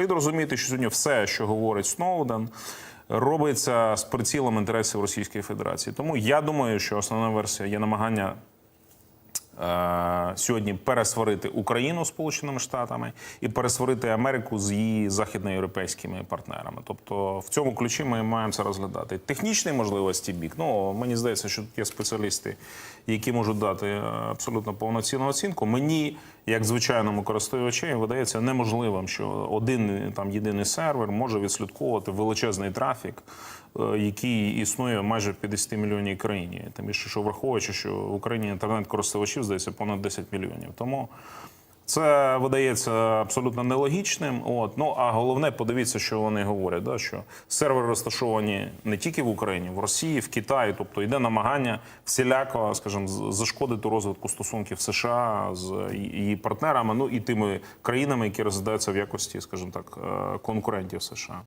Слід розуміти, що сьогодні все, що говорить Сноуден, робиться з прицілом інтересів Російської Федерації. Тому я думаю, що основна версія є намагання сьогодні пересварити Україну Сполученими Штатами і пересварити Америку з її західноєвропейськими партнерами. Тобто в цьому ключі ми маємо це розглядати. Технічні можливості бік. Ну мені здається, що тут є спеціалісти, які можуть дати е, абсолютно повноцінну оцінку. Мені, як звичайному користувачу, видається неможливим, що один там єдиний сервер може відслідковувати величезний трафік, е, який існує майже в 50 мільйонній країні. Тим більше, що враховуючи, що в Україні інтернет-користувачів здається понад 10 мільйонів. Тому це видається абсолютно нелогічним. От ну а головне, подивіться, що вони говорять. Да, що сервери розташовані не тільки в Україні, в Росії, в Китаї. Тобто йде намагання всіляко, скажімо, зашкодити розвитку стосунків США з її партнерами, ну і тими країнами, які розглядаються в якості, скажімо так, е, конкурентів США.